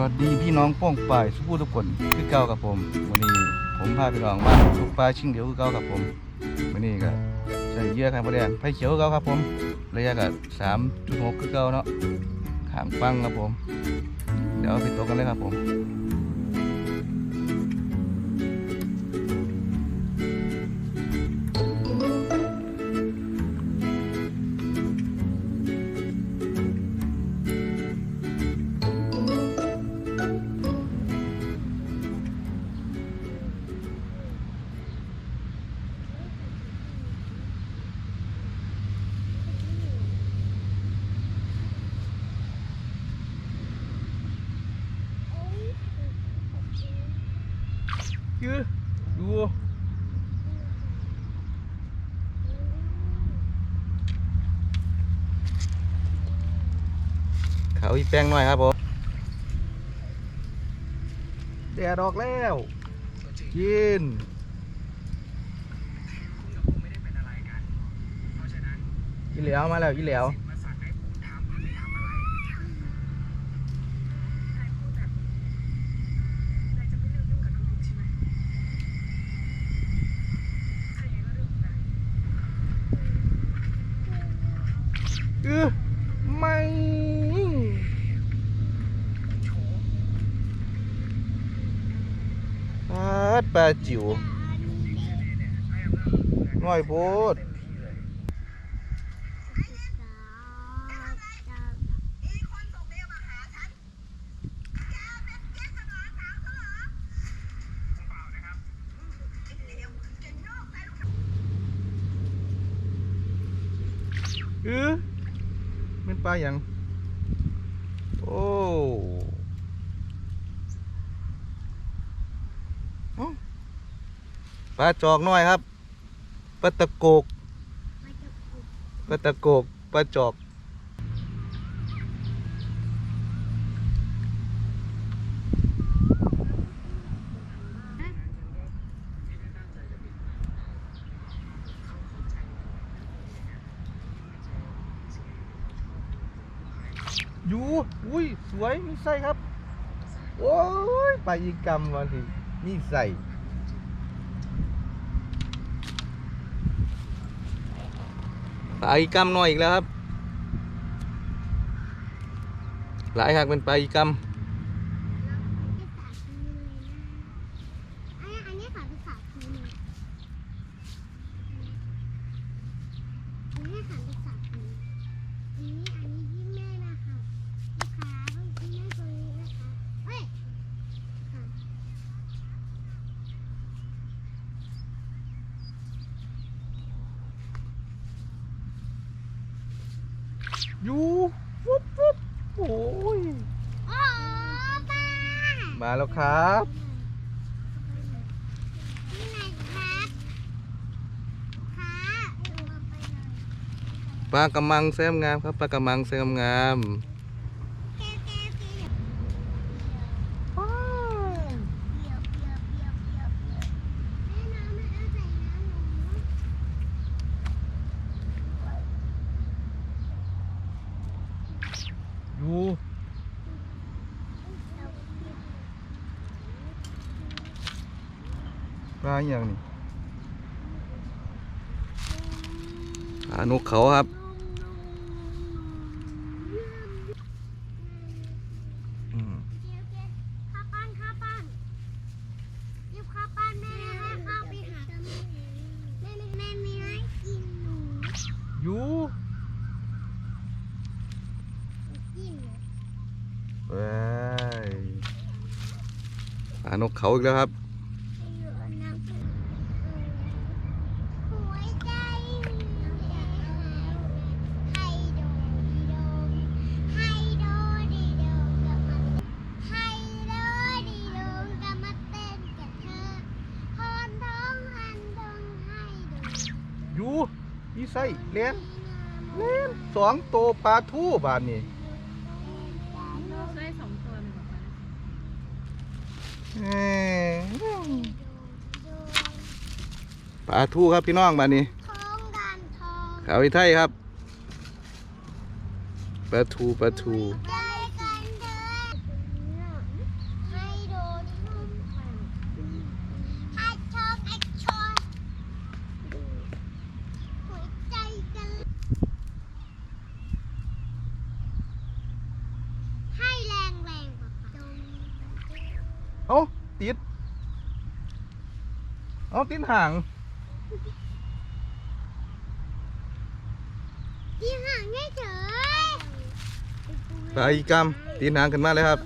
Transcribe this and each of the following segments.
วัสดีพี่น้องป้องป่ายสุภูทุกคนคือเก้ากับผมวันนี้ผมพาไปลองมาสุกปลาชิงเดียวคือเก้ากับผมวันนี้ก็ใส่เยื่อไข่มดแดงไผ่เขียวคือเก้าครับผมระยะก็สามจุดหกคือเก้าเนาะขางปังครับผม เดี๋ยวไปตกกันเลยครับผม ยื้อดูเขาอีแป้งหน่อยครับผมแดดออกแล้วกินอีเหลียวมาแล้วอีเหลียว เออไม่ปาดปลาจิ๋วน้อยโพดเออ เป็นปลาอย่าง โอ้เอ้าปลาจอกน้อยครับปลาตะโกกปลาตะโกกปลาจอก อยู่อุ้ยสวยมีไส้ครับ โอ้ยไปอีกรรมวันทีมีไส้ปลาอีกรรมน้อยอีกแล้วครับ หลายหากเป็นปลาอีกรรม อันนี้ขอไปฝากคืนนึงอันนี้ขอไปฝากคืนอันนี้อันนี้ที่แม่นะคะลูกค้าต้องที่แม่ตัวนี้นะคะเฮ้ยค่ะ อยู่วุ๊บวุ๊บโอ้ยโอ้ป้ามาแล้วครับนี่ไงครับค่ะดูมาไปหน่อยปลากระมังแซมงามครับปลากระมังแซมงาม แก้วแก้วแก้วเดี๋ยวเปรี้ยวเปรี้ยวเปรี้ยวเปรี้ยวเปรี้ยวแม่น้ำไม่เอาใส่น้ำหนู อยู่ปลาอย่างนี้ปลานกเขาครับอืมเดี๋ยวเดี๋ยวข้าวปั้นข้าวปั้นยิบข้าวปั้นแม่ให้เข้าไปหาแม่แม่มีให้กินหนู อยู่ กิน ไปปลานกเขาอีกแล้วครับอยู่น้ำหัวใจให้โดดีโดให้โดดีโดกับมันให้โดดีโดกับมาเต้นกับเธอพรท้องหันดงให้โดอยู่อีไส้เลี้ยนเลี้ยนสองโตวปลาทูบานนี้ ได้สองตัวเลยเหรอคะ แหม ปลาทูครับพี่น้องบานนี้ท้องดันทองขาวอีไทยครับปลาทูปลาทู ใจกันเดิน เอ้าติด เอ้าติดห่างที่ห่างเฉยปลาอีกามติดห่างขึ้นมาเลยครับ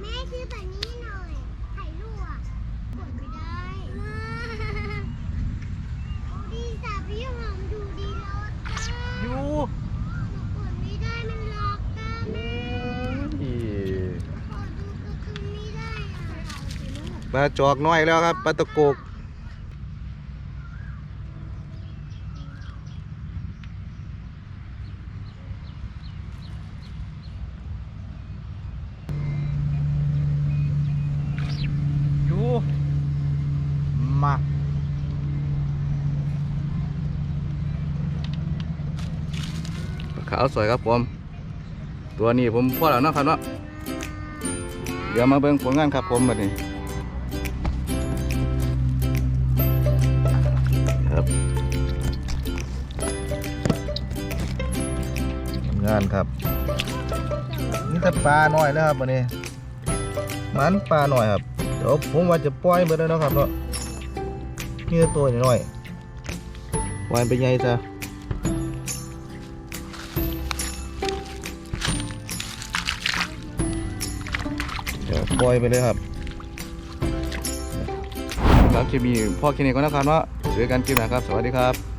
แม่ซื้อแบบนี้หน่อยไข่ลวกกดไม่ได้เอาดีสับพี่หอมดูดีรถจ้า อยู่ หนูกดไม่ได้มันล็อกจ้าแม่ขอดูการ์ตูนไม่ได้อะ ปลาจอกน้อยแล้วครับปลาตะโกกอยู่มาขาวสวยครับผม ตัวนี้ผมพอแล้วเนาะครับเนาะเดี๋ยวมาเบิ่งผลงานครับผมบัดนี้ งานครับ นี่แต่ปลาหน่อยนะครับวันนี้มันปลาหน่อยครับเดี๋ยวผมว่าจะปล่อยไปแล้วนะครับเนาะนี่ตัวหน้อยๆปล่อยไปใหญ่จ้ะเดี๋ยวปล่อยไปเลยครับครับคลิปนี้พ่อคลินิกก็นะครับเนาะเจอกันคลิปหน้าครับ สวัสดีครับ